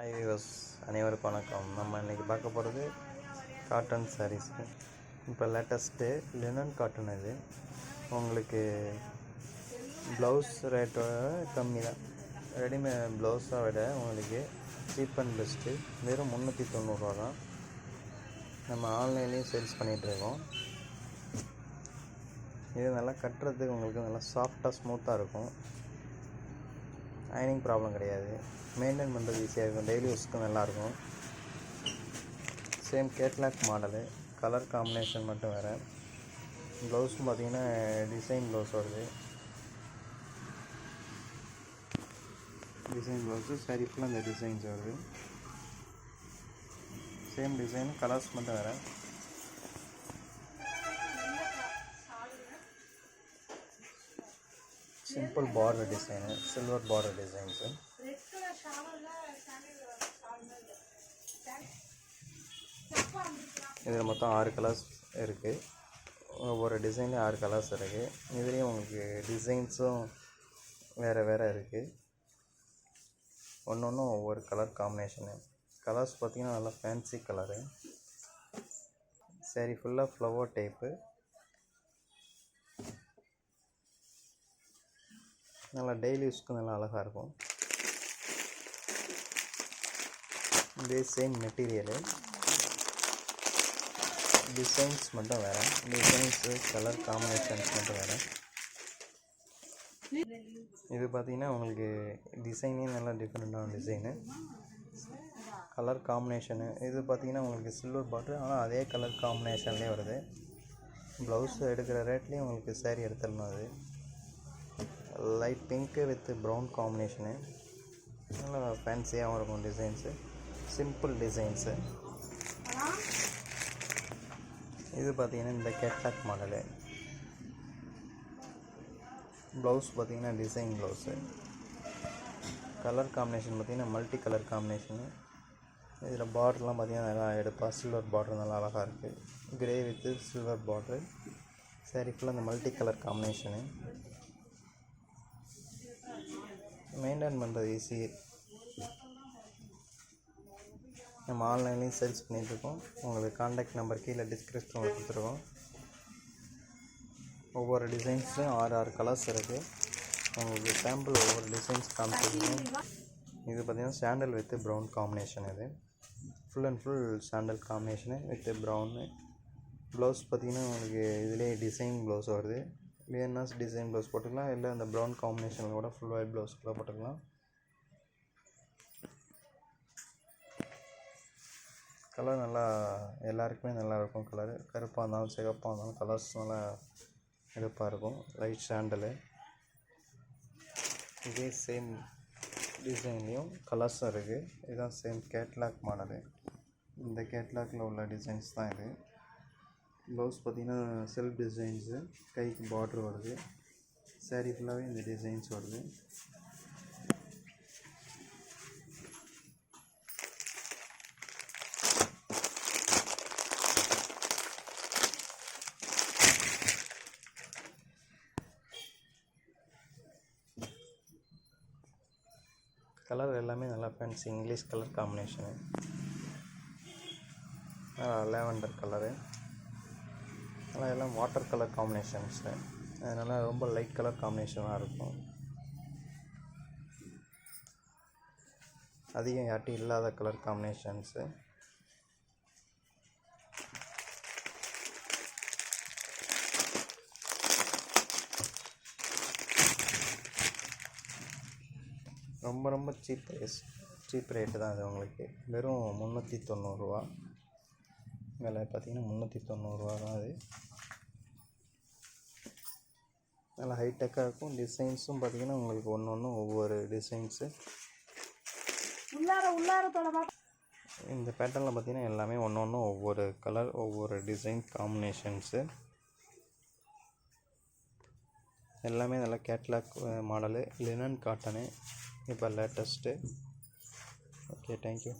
Hi viewers அனைவருக்கும் வணக்கம். நம்ம இன்றைக்கி பார்க்க போகிறது காட்டன் சாரீஸு இப்போ லேட்டஸ்ட்டு லினன் காட்டன் இது. உங்களுக்கு ப்ளவுஸ் ரேட்டோட கம்மி தான் ரெடிமேட் ப்ளவுஸை விட உங்களுக்கு சீப் அண்ட் பெஸ்ட்டு வெறும் முந்நூற்றி தொண்ணூறுரூவா தான். நம்ம ஆன்லைன்லேயும் சேல்ஸ் பண்ணிகிட்ருக்கோம் இது நல்லா கட்டுறதுக்கு உங்களுக்கு நல்லா சாஃப்டாக ஸ்மூத்தாக இருக்கும். அயனிங் ப்ராப்ளம் கிடையாது. மெயின்டைன் பண்ணுறது ஈஸியாக இருக்கும். டெய்லி யூஸ்க்கும் நல்லாயிருக்கும். Same catalogue model colour combination மட்டும் வேறு. ப்ளவுஸும் பார்த்தீங்கன்னா டிசைன் ப்ளவுஸ் வருது. டிசைன் ப்ளவுஸு சரி ஃபுல்லாக இந்த டிசைன்ஸ் வருது. சேம் டிசைன் கலர்ஸ் மட்டும் வேறு. Simple border design silver border designs இதில் மொத்தம் ஆறு கலர்ஸ் இருக்குது ஒவ்வொரு டிசைன்லேயும் ஆறு கலர்ஸ் இருக்குது இதுலேயும் உங்களுக்கு டிசைன்ஸும் வேறு வேறு இருக்குது ஒன்று ஒன்றும் ஒவ்வொரு கலர் காம்பினேஷனு கலர்ஸ் பார்த்திங்கன்னா நல்லா ஃபேன்சி கலரு சரி ஃபுல்லாக ஃப்ளவர் டைப்பு நல்லா டெய்லி யூஸ்க்கு நல்லா அழகாக இருக்கும். இதே சேம் மெட்டீரியலு டிசைன்ஸ் மட்டும் வேறு. டிசைன்ஸு கலர் காம்பினேஷன்ஸ் மட்டும் வேறு. இது பார்த்தீங்கன்னா உங்களுக்கு டிசைனே நல்லா டிஃப்ரெண்ட்டான டிசைனு கலர் காம்பினேஷனு இது பார்த்தீங்கன்னா உங்களுக்கு சில்வர் பாட்டு ஆனால் அதே கலர் காம்பினேஷன்லேயே வருது. ப்ளவுஸ் எடுக்கிற ரேட்லேயும் உங்களுக்கு சேரீ எடுத்துடணும் அது. Light pink with brown combination நல்லா ஃபேன்சியாகவும் இருக்கும் டிசைன்ஸு சிம்பிள் டிசைன்ஸு இது பார்த்திங்கன்னா இந்த கேட்லாக் மாடலு ப்ளவுஸ் பார்த்திங்கன்னா டிசைன் ப்ளவுஸு கலர் காம்பினேஷன் பார்த்திங்கன்னா மல்டி கலர் காம்பினேஷனு இதில் பார்டர்லாம் பார்த்திங்கன்னா நல்லா எடுப்பாக சில்வர் பார்டர் நல்லா அழகாக இருக்குது கிரே வித்து சில்வர் பார்ட்ரு சரி ஃபுல்லாக அந்த மல்டி கலர் காம்பினேஷனு மெயின்டைன் பண்ணுறது ஈஸி நம்ம ஆன்லைன்லேயும் சேல்ஸ் பண்ணிகிட்ருக்கோம் உங்களுக்கு காண்டாக்ட் நம்பர் கீழே டிஸ்கிரிப்ஷனில் கொடுத்துருக்கோம். ஒவ்வொரு டிசைன்ஸும் ஆறு ஆறு கலர்ஸ் இருக்குது உங்களுக்கு சாம்பிள் ஒவ்வொரு டிசைன்ஸ் காமிச்சிருக்கோம். இது பார்த்திங்கன்னா சாண்டல் வித் ப்ரௌன் காம்பினேஷன் இது. Full and full sandal combination with brown blouse பார்த்திங்கன்னா உங்களுக்கு இதிலே டிசைன் ப்ளவுஸ் வருது. வேணும்னா டிசைன் ப்ளவுஸ் போட்டுக்கலாம். இல்லை அந்த ப்ரௌன் காம்பினேஷனில் கூட ஃபுல் ஒயிட் ப்ளவுஸ் கூட போட்டுக்கலாம். கலர் நல்லா எல்லாருக்குமே நல்லாயிருக்கும் கலரு கருப்பாக இருந்தாலும் சிகப்பாக இருந்தாலும் கலர்ஸ் நல்லா எடுப்பாக இருக்கும். லைட் சாண்டலு இதே சேம் டிசைன்லேயும் கலர்ஸும் இருக்குது இதுதான் சேம் கேட்லாக் மாடலு. இந்த கேட்லாகில் உள்ள டிசைன்ஸ் தான் இது. ப்ளவுஸ் பார்த்திங்கன்னா செல்ஃப் டிசைன்ஸு கைக்கு பார்ட்ரு வருது. சாரீ ஃபுல்லாகவே இந்த டிசைன்ஸ் வருது. கலர் எல்லாமே நல்லா fancy English colour combination lavender colour ஆனால் எல்லாம் வாட்டர் கலர் காம்பினேஷன்ஸு அதனால் ரொம்ப லைட் கலர் காம்பினேஷனாக இருக்கும். அதிகம் யார்ட்டும் இல்லாத கலர் காம்பினேஷன்ஸு ரொம்ப ரொம்ப சீப் ப்ரைஸ் சீப் ரேட்டு தான் இது உங்களுக்கு. வெறும் முந்நூற்றி தொண்ணூறுரூவா விலை பார்த்திங்கன்னா முந்நூற்றி தொண்ணூறுரூவா தான் அது. நல்லா ஹைடெக்காக இருக்கும். டிசைன்ஸும் பார்த்திங்கன்னா உங்களுக்கு ஒன்று ஒன்று ஒவ்வொரு டிசைன்ஸு இந்த பேட்டர்னில் பார்த்திங்கன்னா எல்லாமே ஒன்று ஒன்று ஒவ்வொரு கலர் ஒவ்வொரு டிசைன் காம்பினேஷன்ஸு எல்லாமே நல்லா கேட்லாக் மாடலு லினன் காட்டனு இப்போ லேட்டஸ்ட்டு ஓகே தேங்க்யூ